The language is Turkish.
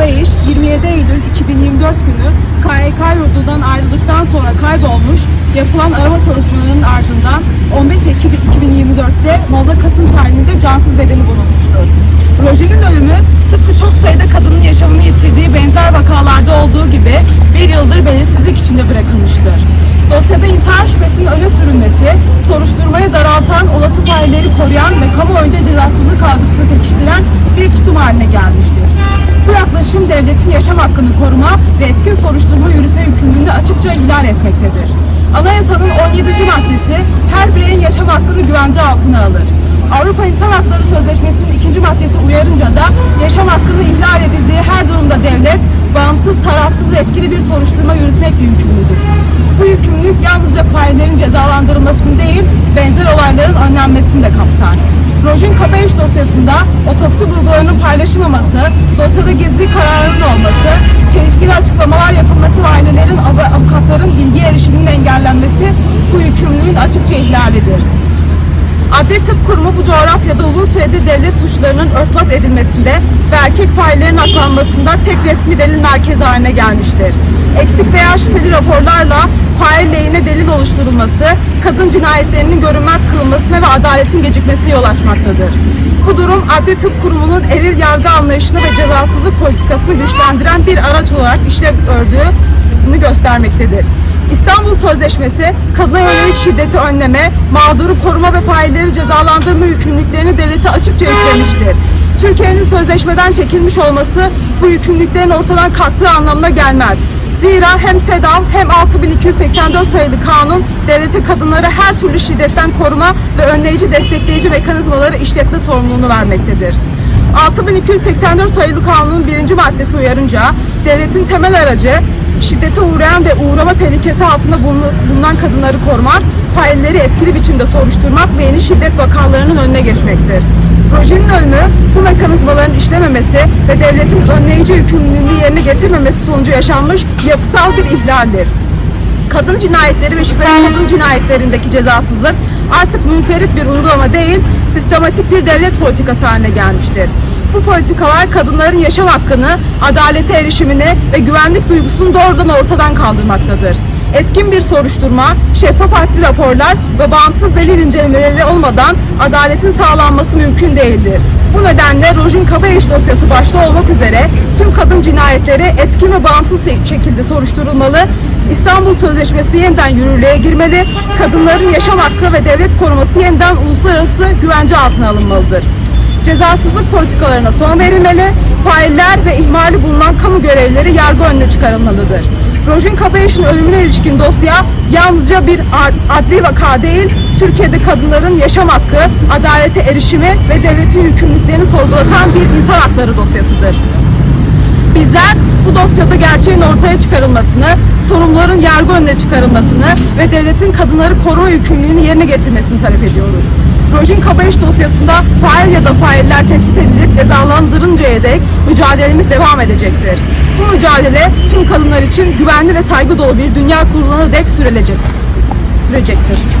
Kabayiş 27 Eylül 2024 günü KYK yurdundan ayrıldıktan sonra kaybolmuş yapılan arama çalışmalarının ardından 15 Ekim 2024'te Molla Kasım sahilinde cansız bedeni bulunmuştur. Rojer'in ölümü tıpkı çok sayıda kadının yaşamını yitirdiği benzer vakalarda olduğu gibi bir yıldır belirsizlik içinde bırakılmıştır. Dosyada intihar şüphesinin öne sürülmesi, soruşturmayı daraltan, olası failleri koruyan ve kamuoyunda cezasızlık algısını pekiştiren bir tutum haline gelmiştir. Yaklaşım devletin yaşam hakkını koruma ve etkin soruşturma yürütme yükümlülüğünü açıkça ihlal etmektedir. Anayasanın 17. maddesi her bireyin yaşam hakkını güvence altına alır. Avrupa İnsan Hakları Sözleşmesi'nin ikinci maddesi uyarınca da yaşam hakkının ihlal edildiği her durumda devlet bağımsız, tarafsız ve etkili bir soruşturma yürütmekle yükümlüdür. Bu yükümlülük yalnızca faillerin cezalandırılmasını değil, benzer olayların önlenmesini de kapsar. Rojin Kabayiş dosyasında otopsi bulgularının paylaşılmaması, dosyada gizli kararının olması, çelişkili açıklamalar yapılması ve ailelerin av- avukatların bilgi erişiminin engellenmesi bu yükümlülüğün açıkça ihlalidir. Adli Tıp Kurumu bu coğrafyada uzun süredir devlet suçlarının örtbas edilmesinde ve erkek faillerin aklanmasında tek resmi delil merkezi haline gelmiştir. Eksik veya şüpheli raporlarla fail lehine delil oluşturulması, kadın cinayetlerinin görünmez kılınmasına ve adaletin gecikmesine yol açmaktadır. Bu durum Adli Tıp Kurumu'nun eril yargı anlayışını ve cezasızlık politikasını güçlendiren bir araç olarak işlev ördüğünü göstermektedir. İstanbul Sözleşmesi, kadına yönelik şiddeti önleme, mağduru koruma ve failleri cezalandırma yükümlülüklerini devlete açıkça yüklemiştir. Türkiye'nin sözleşmeden çekilmiş olması bu yükümlülüklerin ortadan kalktığı anlamına gelmez. Zira hem SEDAV hem 6284 sayılı kanun devlete kadınları her türlü şiddetten koruma ve önleyici destekleyici mekanizmaları işletme sorumluluğunu vermektedir. 6284 sayılı kanunun birinci maddesi uyarınca devletin temel aracı şiddete uğrayan ve uğrama tehlikesi altında bulunan kadınları korumak, failleri etkili biçimde soruşturmak ve yeni şiddet vakalarının önüne geçmektir. Projenin ölümü bu mekanizmaların işlememesi ve devletin önleyici yükümlülüğünü yerine getirmemesi sonucu yaşanmış yapısal bir ihlaldir kadın cinayetleri ve şüpheli kadın cinayetlerindeki cezasızlık artık münferit bir uygulama değil, sistematik bir devlet politikası haline gelmiştir. Bu politikalar kadınların yaşam hakkını, adalete erişimini ve güvenlik duygusunu doğrudan ortadan kaldırmaktadır. Etkin bir soruşturma, şeffaf adli raporlar ve bağımsız delil incelemeleri olmadan adaletin sağlanması mümkün değildir. Bu nedenle Rojin Kabayiş dosyası başta olmak üzere tüm kadın cinayetleri etkin ve bağımsız şek- şekilde soruşturulmalı, İstanbul Sözleşmesi yeniden yürürlüğe girmeli, kadınların yaşam hakkı ve devlet koruması yeniden uluslararası güvence altına alınmalıdır. Cezasızlık politikalarına son verilmeli, failler ve ihmali bulunan kamu görevlileri yargı önüne çıkarılmalıdır. Rojin Kabayiş'in ölümüne ilişkin dosya yalnızca bir ad- adli vaka değil, Türkiye'de kadınların yaşam hakkı, adalete erişimi ve devletin yükümlülüklerini sorgulatan bir insan hakları dosyasıdır. Bizler bu dosyada gerçeğin ortaya çıkarılmasını, sorumluların yargı önüne çıkarılmasını ve devletin kadınları koruma yükümlülüğünü yerine getirmesini talep ediyoruz. Rojin Kabayiş dosyasında fail ya da failler tespit edilip cezalandırıncaya dek mücadelemiz devam edecektir. Bu mücadele tüm kadınlar için güvenli ve saygı dolu bir dünya kurulana dek sürülecek, sürecektir.